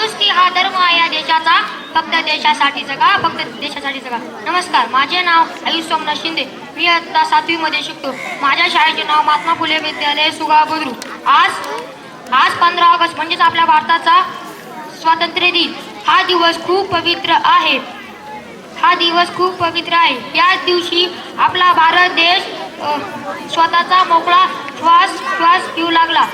माणुसकी हा धर्म आहे या देशाचा. फक्त देशासाठी जगा फक्त देशासाठी जगा. नमस्कार माझे नाव आयुष सोमनाथ शिंदे. मी आता सातवीमध्ये शिकतो. माझ्या शाळेचे नाव महात्मा फुले विद्यालय सुगा बुद्रू आज आज पंधरा ऑगस्ट म्हणजेच आपल्या भारताचा स्वातंत्र्य दिन. हा दिवस खूप पवित्र आहे. हा दिवस खूप पवित्र आहे. याच दिवशी आपला भारत देश स्वतःचा मोकळा श्वास श्वास घेऊ लागला.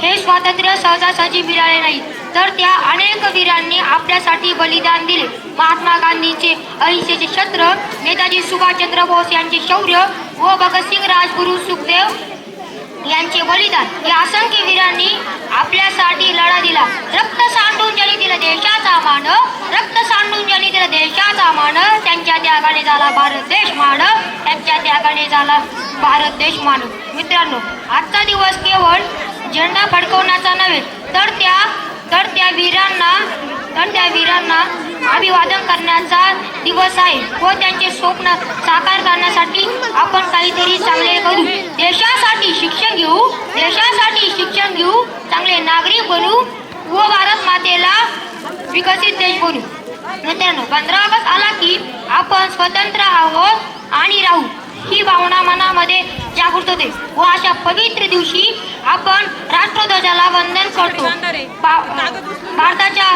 हे स्वातंत्र्य सहजासहजी मिळाले नाही. तर त्या अनेक वीरांनी आपल्यासाठी बलिदान दिले. महात्मा गांधींचे अहिंसेचे शस्त्र नेताजी सुभाषचंद्र बोस यांचे शौर्य व भगतसिंग राजगुरू सुखदेव यांचे बलिदान. या असंख्य वीरांनी आपल्यासाठी लढा दिला. रक्त सांडून ज्यांनी दिला देशाचा मान रक्त सांडून ज्यांनी दिला देशाचा मान. त्यांच्या त्यागाने झाला भारत देश मान त्यांच्या त्यागाने झाला भारत देश मान. मित्रांनो आजचा दिवस केवळ झेंडा फडकवण्याचा नव्हे तर त्या तर त्या वीरांना तर त्या वीरांना अभिवादन करण्याचा दिवस आहे. व त्यांचे स्वप्न साकार करण्यासाठी आपण काहीतरी चांगले करू. देशासाठी शिक्षण घेऊ. देशासाठी शिक्षण घेऊ. चांगले नागरिक बनू. व भारत मातेला विकसित देश बनू. मित्रांनो पंधरा ऑगस्ट आला की आपण स्वतंत्र आहोत आणि राहू. ही भावना मनामध्ये जागृत होते. व अशा पवित्र दिवशी आपण राष्ट्रध्वजाला वंदन करतो. भारताच्या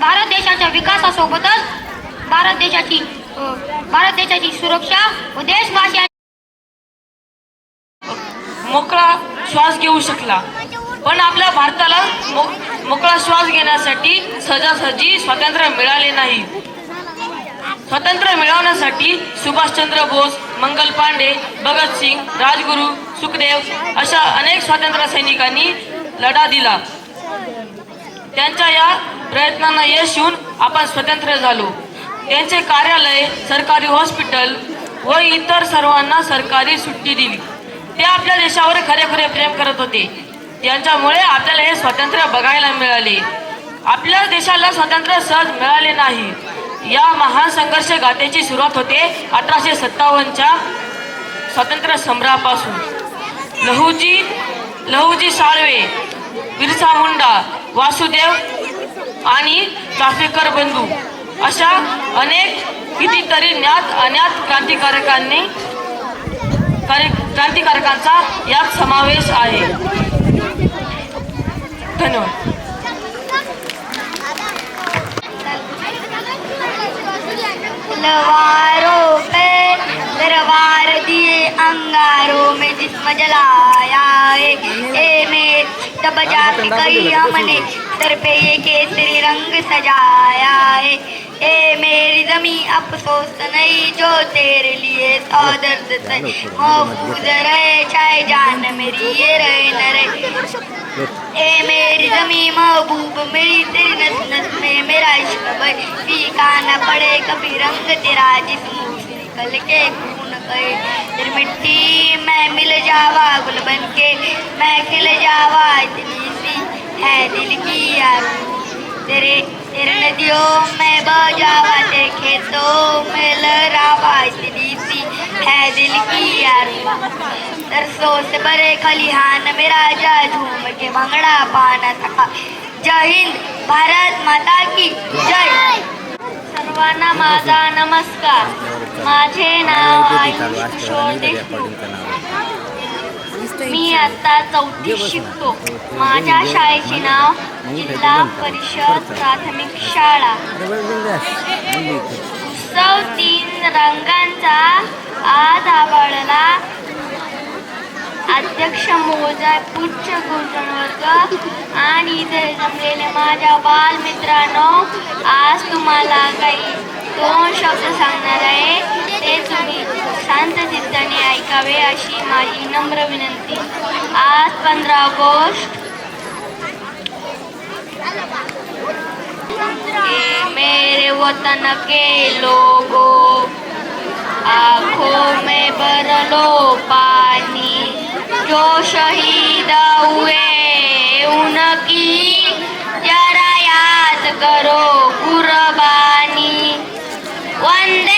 भारत देशाच्या विकासासोबतच भारत देशाची भारत देशाची सुरक्षा व देशवासिया मोकळा श्वास घेऊ शकला. पण आपल्या भारताला मोकळा श्वास घेण्यासाठी सहजासहजी स्वातंत्र्य मिळाले नाही. स्वातंत्र्य मिळवण्यासाठी सुभाषचंद्र बोस मंगल पांडे भगतसिंग राजगुरू सुखदेव अशा अनेक स्वातंत्र्य सैनिकांनी लढा दिला. त्यांच्या या प्रयत्नांना यश येऊन आपण स्वतंत्र झालो. त्यांचे कार्यालय सरकारी हॉस्पिटल व इतर सर्वांना सरकारी सुट्टी दिली. ते आपल्या देशावर खरेखुरे प्रेम करत होते. त्यांच्यामुळे आपल्याला हे स्वातंत्र्य बघायला मिळाले. आपल्या देशाला स्वातंत्र्य सहज मिळाले नाही. या महान संघर्ष गाथेची सुरुवात होते अठराशे सत्तावन्नच्या स्वातंत्र्य संग्रामापासून लहूजी लहूजी साळवे बिरसा मुंडा वासुदेव आणि चाफेकर बंधू अशा अनेक कितीतरी ज्ञात अज्ञात क्रांतिकारकांनी कार्य- क्रांतिकारकांचा यात समावेश आहे. धन्यवाद. तलवारों पे दरबार दिए अंगारों में जिस्म जलाया है। ए में तब जाके कही हमने सर पे ये केसरी रंग सजाया है। ए मेरी जमी अफसोस नहीं जो तेरे लिए सौ दर्द से महफूज रहे चाहे जान मेरी ये रहे न रहे ए मेरी जमी महबूब मेरी तेरी नस नस में मेरा इश्क भाई फीका न पड़े कभी रंग तेरा जिस मुंह से निकल के खून गए तेरी मिट्टी मैं मिल जावा गुल बन के मैं खिल जावा इतनी सी है दिल की यार तेरे तेरे नदियों में बह जावा तेरे खेतों में लहरावा इतनी सी है दिल की यार तरसों से बरे खलिहान मेरा जा झूम के भंगड़ा पाना था जय हिंद भारत माता की जय सर्वांना माझा नमस्कार माझे नाव आयुष किशोर देशमुख मी आता चौथी शिकतो. माझ्या शाळेचे नाव जिल्हा परिषद प्राथमिक शाळा. उत्सव तीन रंगांचा आज आवडला. अध्यक्ष महोदय उच्च गुंतवणूक आणि इथे जमलेले माझ्या बालमित्रांनो आज तुम्हाला काही दोन शब्द सांगणार आहे. हे तुम्ही शांत चित्ताने ऐकावे अशी माझी नम्र विनंती. आज पंधरा ऑगस्ट. मेरे वतन के लोगो आँखों में भर लो पानी जो शहीद हुए उनकी जरा याद करो कुर्बानी। वंदे